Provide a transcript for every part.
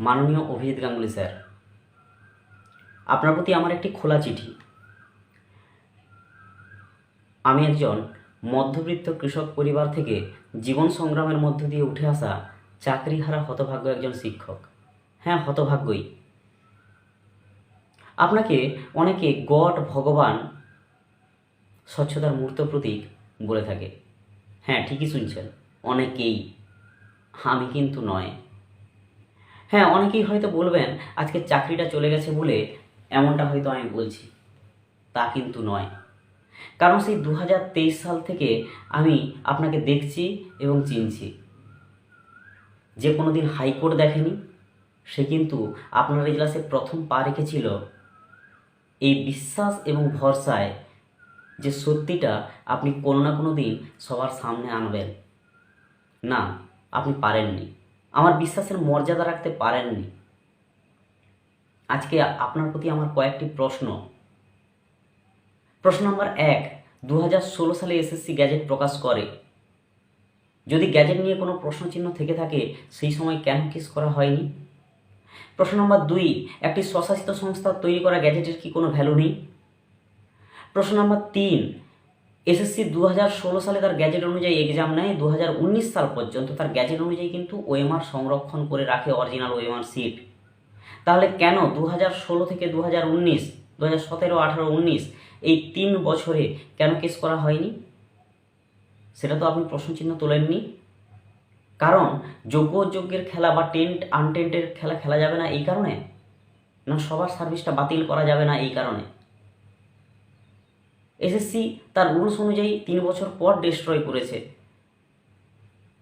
মাননীয় অভিজিৎ গাঙ্গুলি স্যার। আপনার প্রতি আমার একটি খোলা চিঠি। আমি একজন মধ্যবিত্ত কৃষক পরিবার থেকে জীবন সংগ্রামের মধ্য দিয়ে উঠে আসা চাকরিহারা হতভাগ্য একজন শিক্ষক। হ্যাঁ হতভাগ্যই। আপনাকে অনেকে গড, ভগবান, স্বচ্ছতার মূর্ত প্রতীক বলে থাকে। হ্যাঁ ঠিকই শুনছেন, অনেকেই। আমি কিন্তু নয়। হ্যাঁ অনেকেই হয়তো বলবেন, আজকে চাকরিটা চলে গেছে বলে এমনটা হয়তো আমি বলছি। তা কিন্তু নয়। কারণ সেই দু হাজার তেইশ সাল থেকে আমি আপনাকে দেখছি এবং চিনছি। যে কোনো দিন হাইকোর্ট দেখেনি, সে কিন্তু আপনার এজলাসে প্রথম পা রেখেছিল এই বিশ্বাস এবং ভরসায় যে সত্যিটা আপনি কোনো না কোনো দিন সবার সামনে আনবেন। না, আপনি পারেননি। আমার বিশ্বাসের মর্যাদা রাখতে পারেননি। আজকে আপনার প্রতি আমার কয়েকটি প্রশ্ন। প্রশ্ন নম্বর এক দু সালে এসএসসি গ্যাজেট প্রকাশ করে। যদি গ্যাজেট নিয়ে কোনো প্রশ্নচিহ্ন থেকে থাকে, সেই সময় কেন কিস করা হয়নি? প্রশ্ন নম্বর দুই, একটি স্বশাসিত সংস্থা তৈরি করা গ্যাজেটের কি কোনো ভ্যালু নেই? প্রশ্ন নম্বর তিন এসএসসি দু হাজার ষোলো সালে তার গ্যাজেট অনুযায়ী এক্সাম নেয় দু হাজার উনিশ সাল পর্যন্ত তার গ্যাজেট অনুযায়ী কিন্তু ওএমআর সংরক্ষণ করে রাখে অরিজিনাল ওএমআর সিট তাহলে কেন দু হাজার ষোলো থেকে দু হাজার উনিশ দু হাজার সতেরো, আঠারো, উনিশ, এই তিন বছরে কেন কেস করা হয়নি? সেটা তো আপনি প্রশ্নচিহ্ন তোলেননি। কারণ যোগ্য যোগ্যের খেলা বা টেন্ট আনটেন্টের খেলা খেলা যাবে না এই কারণে? না সবার সার্ভিসটা বাতিল করা যাবে না এই কারণে? এসএসসি তার রুলস অনুযায়ী তিন বছর পর ডিস্ট্রয় করেছে।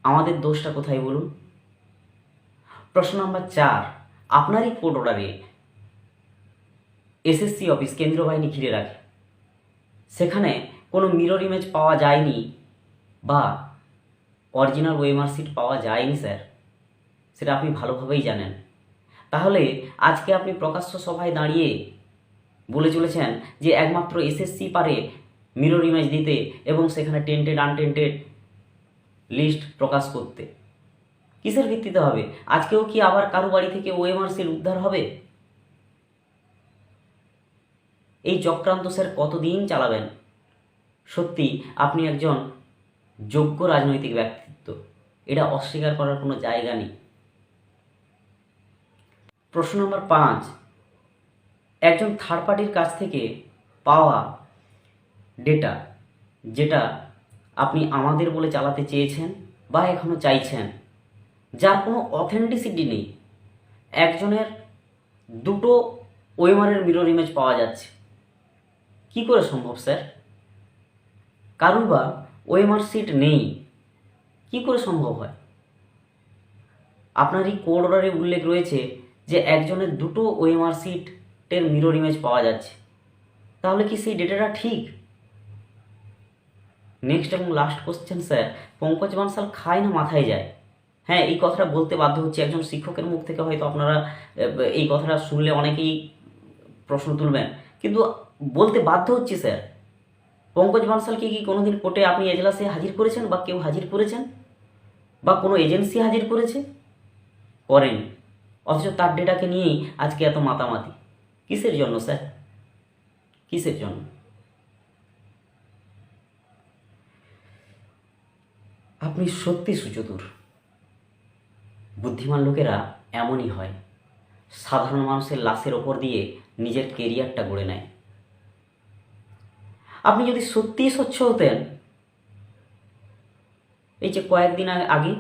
আমাদের দোষটা কোথায় বলুন? প্রশ্ন নম্বর চার, আপনারই কোর্ট অর্ডারে এসএসসি অফিস কেন্দ্রীয় বাহিনী ঘিরে রাখে। সেখানে কোনো মিরর ইমেজ পাওয়া যায়নি বা অরিজিনাল ওয়েমার সিট পাওয়া যায়নি স্যার সেটা আপনি ভালোভাবেই জানেন। তাহলে আজকে আপনি প্রকাশ্য সভায় দাঁড়িয়ে বলে চলেছেন যে একমাত্র এসএসসি পারে মিরর ইমেজ দিতে এবং সেখানে টেন্টেড আনটেন্টেড লিস্ট প্রকাশ করতে। কিসের ভিত্তিতে হবে? আজকেও কি আবার কারও বাড়ি থেকে ওএমআর সিল উদ্ধার হবে? এই চক্রান্ত স্যার কতদিন চালাবেন? সত্যি, আপনি একজন যোগ্য রাজনৈতিক ব্যক্তিত্ব। এটা অস্বীকার করার কোনো জায়গা নেই। প্রশ্ন নম্বর পাঁচ। একজন থার্ড পার্টির কাছ থেকে পাওয়া ডেটা যেটা আপনি আমাদের বলে চালাতে চেয়েছেন বা এখনও চাইছেন, যার কোনো অথেন্টিসিটি নেই। একজনের দুটো ওয়েমারের মিরর ইমেজ পাওয়া যাচ্ছে। কি করে সম্ভব, স্যার? কারুর বা ওয়েমার সিট নেই। কি করে সম্ভব হয়? আপনার এই কোড অর্ডারে উল্লেখ রয়েছে যে একজনের দুটো ওএমআর সিটের মিরর ইমেজ পাওয়া যাচ্ছে। তাহলে কি সেই ডেটাটা ঠিক? নেক্সট এবং last question sir Pankaj Bansal খায় না মাথায় যায়? হ্যাঁ এই কথাটা বলতে বাধ্য হচ্ছে একজন শিক্ষকের মুখ থেকে, হয়তো আপনারা এই কথাটা শুনলে অনেকেই প্রশ্ন তুলবেন। কিন্তু বলতে বাধ্য হচ্ছে স্যার পঙ্কজ বানসালকে কি কোনোদিন কোর্টে আপনি এজলাসে হাজির করেছেন বা কেউ হাজির করেছেন? বা কোনো এজেন্সি হাজির করেছে? করেন। অথচ তার ডেটাকে নিয়েই আজকে এত মাতামাতি। কিসের জন্য, স্যার? কিসের জন্য? আপনি সত্যি সুচতুর। বুদ্ধিমান লোকেরা এমনই হয়। সাধারণ মানুষের লাশের ওপর দিয়ে নিজের কেরিয়ারটা গড়ে নেয়। আপনি যদি সত্যিই স্বচ্ছ হতেন, এই যে কয়েকদিন আগে- আগে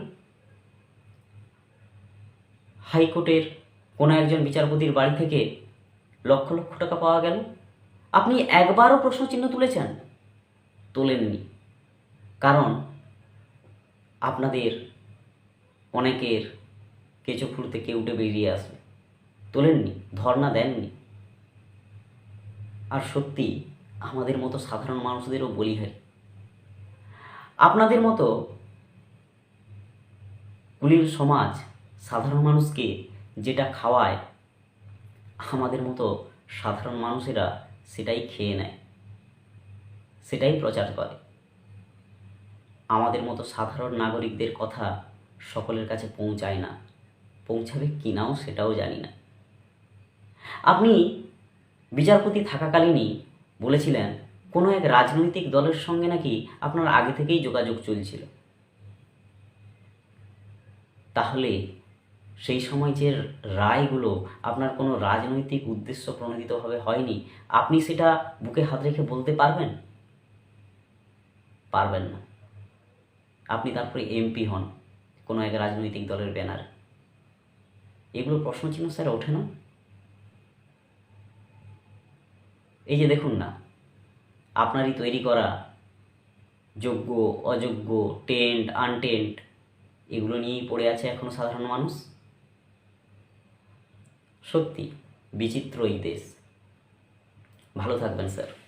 হাইকোর্টের কোনো একজন বিচারপতির বাড়ি থেকে লক্ষ লক্ষ টাকা পাওয়া গেল। আপনি একবারও প্রশ্নচিহ্ন তুলেছেন? তোলেননি। কারণ আপনাদের অনেকের কেঁচো ফুলতে কেউটে বেরিয়ে আসবে তোলেননি, ধর্ণা দেননি। আর সত্যি, আমাদের মতো সাধারণ মানুষদেরও বলিহারি আপনাদের মতো কুলির সমাজ, সাধারণ মানুষকে যেটা খাওয়ায় আমাদের মতো সাধারণ মানুষেরা সেটাই খেয়ে নেয়, সেটাই প্রচার করে। আমাদের মতো সাধারণ নাগরিকদের কথা সকলের কাছে পৌঁছায় না, পৌঁছাবে কিনাও সেটাও জানি না। আপনি বিচারপতি থাকাকালীনই বলেছিলেন, কোনো এক রাজনৈতিক দলের সঙ্গে নাকি আপনার আগে থেকেই যোগাযোগ চলছিল। তাহলে সেই সময় যে রায়গুলো আপনার কোনো রাজনৈতিক উদ্দেশ্য প্রণোদিতভাবে হয়নি, আপনি সেটা বুকে হাত রেখে বলতে পারবেন? পারবেন না। আপনি তারপরে এমপি হন, কোনো এক রাজনৈতিক দলের ব্যানার। এগুলো প্রশ্নচিহ্ন স্যার ওঠে না? এই যে দেখুন না, আপনারই তৈরি করা যোগ্য, অযোগ্য, টেন্ট, আনটেন্ট, এগুলো নিয়েই পড়ে আছে এখনও সাধারণ মানুষ? সত্যি বিচিত্র এই দেশ। ভালো থাকবেন স্যার।